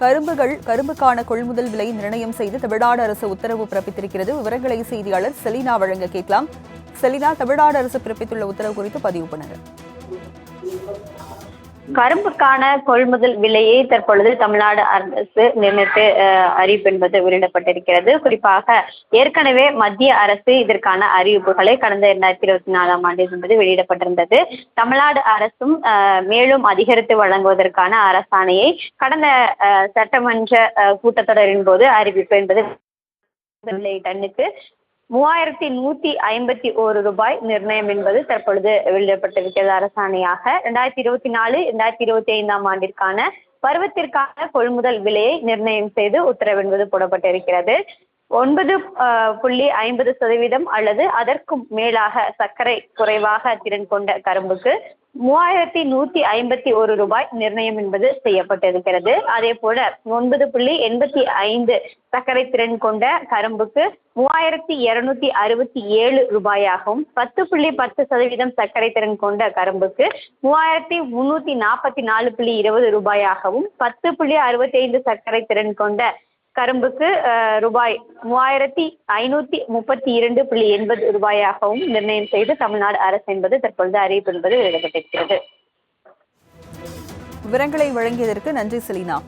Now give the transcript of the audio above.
கரும்புகள் கரும்புக்கான கொள்முதல் விலை நிர்ணயம் செய்து தமிழ்நாடு அரசு உத்தரவு பிறப்பித்திருக்கிறது. விவரங்களை செய்தியாளர் செலினா வழங்க கேட்கலாம். செலினா தமிழ்நாடு அரசு பிறப்பித்துள்ள உத்தரவு குறித்து பதிவு பண்ணுங்க. கரும்புக்கான கொள்முதல் விலையை தற்பொழுது தமிழ்நாடு அரசு நிர்ணயித்து அறிவிப்பு என்பது வெளியிடப்பட்டிருக்கிறது. குறிப்பாக ஏற்கனவே மத்திய அரசு இதற்கான அறிவிப்புகளை கடந்த இரண்டாயிரத்தி இருபத்தி நாலாம் ஆண்டு என்பது வெளியிடப்பட்டிருந்தது. தமிழ்நாடு அரசும் மேலும் அதிகரித்து வழங்குவதற்கான அரசாணையை கடந்த சட்டமன்ற கூட்டத்தொடரின் போது அறிவிப்பு என்பது விலை டன்னுக்கு மூவாயிரத்தி நூத்தி ஐம்பத்தி ஒரு ரூபாய் நிர்ணயம் என்பது தற்பொழுது வெளியிடப்பட்டிருக்கிறது. அரசாணையாக ரெண்டாயிரத்தி இருபத்தி நாலு ரெண்டாயிரத்தி இருபத்தி ஐந்தாம் ஆண்டிற்கான பருவத்திற்கான கொள்முதல் விலையை நிர்ணயம் செய்து உத்தரவு என்பது போடப்பட்டிருக்கிறது. ஒன்பது புள்ளி ஐம்பது சதவீதம் அல்லது அதற்கும் மேலாக சர்க்கரை குறைவாக திறன் கொண்ட கரும்புக்கு மூவாயிரத்தி நூத்தி ஐம்பத்தி ஒரு ரூபாய் நிர்ணயம் என்பது செய்யப்பட்டிருக்கிறது. அதே போல ஒன்பது புள்ளி எண்பத்தி ஐந்து சர்க்கரை திறன் கொண்ட கரும்புக்கு மூவாயிரத்தி இருநூத்தி அறுபத்தி ஏழு ரூபாயாகவும் பத்து புள்ளி பத்து சதவீதம் சர்க்கரை திறன் கொண்ட கரும்புக்கு மூவாயிரத்தி முன்னூத்தி நாற்பத்தி நாலு புள்ளி இருபது ரூபாயாகவும் பத்து புள்ளி அறுபத்தி ஐந்து சர்க்கரை திறன் கொண்ட கரும்புக்கு ரூபாய் மூவாயிரத்தி ஐநூத்தி முப்பத்தி இரண்டு புள்ளி எண்பது ரூபாயாகவும் நிர்ணயம் செய்து தமிழ்நாடு அரசு என்பது தற்பொழுது அறிவிப்பு என்பது வெளியிடப்பட்டிருக்கிறது. விவரங்களை வழங்கியதற்கு நன்றி செலினா.